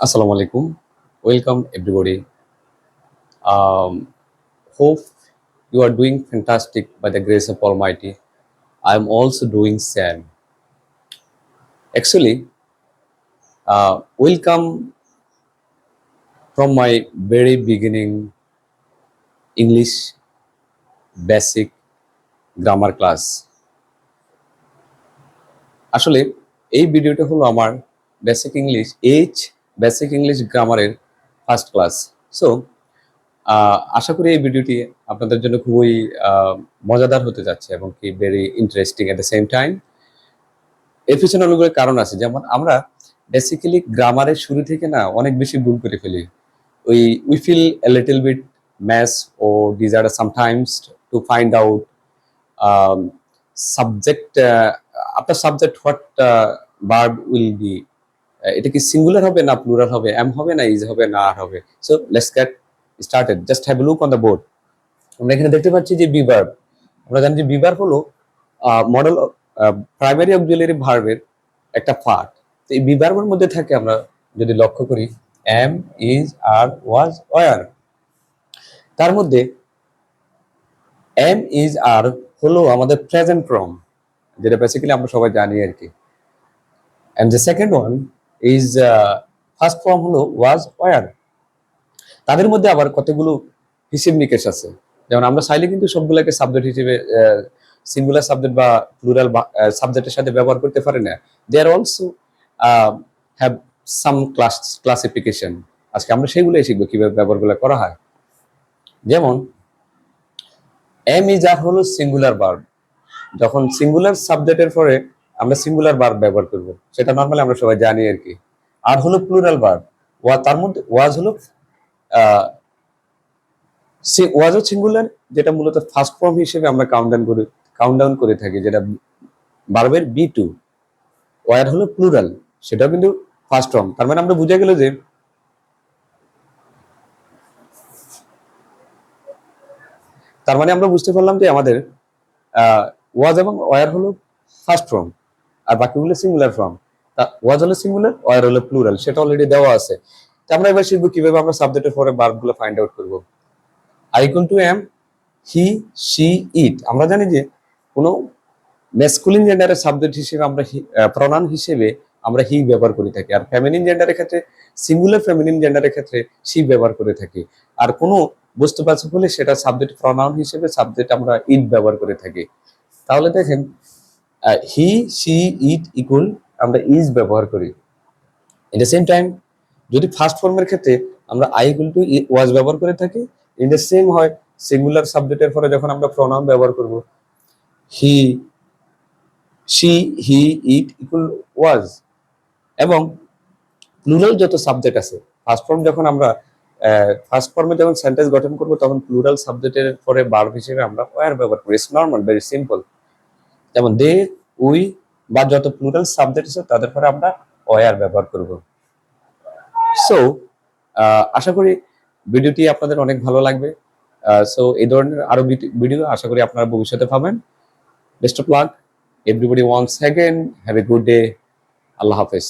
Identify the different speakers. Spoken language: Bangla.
Speaker 1: আসসালামু আলাইকুম। Welcome everybody hope you are doing fantastic by the grace of almighty I am also doing same actually welcome from my very beginning English basic grammar class আসলে এই ভিডিওটা হলো আমার basic English H basic English গ্রামারের ফার্স্ট ক্লাস সো আশা করি এই ভিডিওটি আপনাদের জন্য খুবই মজাদার হতে যাচ্ছে এবং কি very interesting at the same time পিছনে অনেকগুলো কারণ আছে, যেমন আমরা বেসিক্যালি গ্রামারের শুরু থেকে না অনেক বেশি ভুল করে ফেলি। ওই we feel a little bit mess O desire sometimes to find out subject আপনার subject what verb will be এটা কি সিঙ্গুলার হবে না প্লুরাল হবে? এম হবে না ইজ হবে না আর হবে? So let's get started just have look on the board আমরা এখানে দেখতে পাচ্ছি যে বিভার্ব আমরা জানি যে বিভার্ব হলো মডেল প্রাইমারি অক্সিলারি ভার্বের একটা পার্ট তো এই বিভার্বের মধ্যে থাকে আমরা যদি লক্ষ্য করি am is are was were তার মধ্যে এম ইজ আর হলো আমাদের প্রেজেন্ট ফর্ম যেটা বেসিক্যালি আমরা সবাই জানি আর কি। And the second one is first form হলো ওয়াজ ওয়ার তাদের মধ্যে আবার কতগুলো হিসেব নিকেশ আছে। যেমন আমরা চাইলে কিন্তু সবগুলোকে সাবজেক্ট হিসেবে সিঙ্গুলার সাবজেক্ট বা প্লুরাল সাবজেক্টের সাথে ব্যবহার করতে পারে না। They are also have some class classification আজকে আমরা সেগুলোই শিখব কীভাবে ব্যবহারগুলো করা হয়। যেমন এম ইজ আর হলো সিঙ্গুলার ভার্ব যখন সিঙ্গুলার সাবজেক্টের পরে আমরা সিঙ্গুলার ভার্ব ব্যবহার করব। সেটা নর্মালি আমরা সবাই জানি আর কি। আর হলো প্লুরাল ভার্ব ওয়া তার মধ্যে ওয়াজ হলো ওয়াজও সিঙ্গুলার যেটা মূলত ফার্স্ট ফর্ম হিসেবে আমরা কাউন্ট ডাউন করে কাউন্ট ডাউন করে থাকি, যেটা ভার্বের বি টু ওয়ার হলো প্লুরাল সেটাও কিন্তু ফার্স্ট ফর্ম তার মানে আমরা বুঝে গেল যে তার মানে আমরা বুঝতে পারলাম যে আমাদের ওয়াজ এবং ওয়ার হলো ফার্স্ট ফর্ম আর বাকিগুলো সিঙ্গুলার ফর্ম ওয়াজ হলো সিঙ্গুলার ওয়ার হলো প্লুরাল সেটা অলরেডি দেওয়া আছে। তো আমরা এবার শিখব কীভাবে আমরা সাবজেক্টের পরে বার্বগুলো ফাইন্ড আউট করব। আই কোন to am he she it আমরা জানি যে কোনো মেসকুলিন জেন্ডারের সাবজেক্ট হিসেবে আমরা প্রনাউন হিসেবে আমরা হি ব্যবহার করে থাকি। আর ফেমিনিন জেন্ডারের ক্ষেত্রে সিঙ্গুলার ফেমিনিন জেন্ডারের ক্ষেত্রে সি ব্যবহার করে থাকি। আর কোনো বস্তুবাচক হলে সেটা সাবজেক্ট প্রনাউন হিসেবে সাবজেক্ট আমরা ইট ব্যবহার করে থাকি। তাহলে দেখেন হি সি ইট ইকুয়াল আমরা ইজ ব্যবহার করি। ইন দ্য সেম টাইম যদি ফার্স্ট ফর্মের ক্ষেত্রে আমরা আই ইকুয়াল টু ওয়াজ ব্যবহার করে থাকি ইন দ্য সেম হয় সিঙ্গুলার সাবজেক্টের পরে যখন আমরা প্রনাউন ব্যবহার করব he she he it equal ওয়াজ এবং প্লুরাল যত সাবজেক্ট আছে ফার্স্ট ফর্ম যখন আমরা ফার্স্ট ফর্মে যখন সেন্টেন্স গঠন করব, তখন প্লুরাল সাবজেক্টের পরে ভার্ব হিসেবে আমরা ওয়ার ব্যবহার করি। ইটস নর্মাল ভেরি সিম্পল যেমন দে উই বা যত প্লুরাল সাবজেক্ট আছে, তাদের পরে আমরা ওয়ার ব্যবহার করব। সো আশা করি ভিডিওটি আপনাদের অনেক ভালো লাগবে। সো এই ধরনের আরও ভিডিও আশা করি আপনারা ভবিষ্যতে পাবেন। Best of luck everybody once second have a good day আল্লাহ হাফেজ।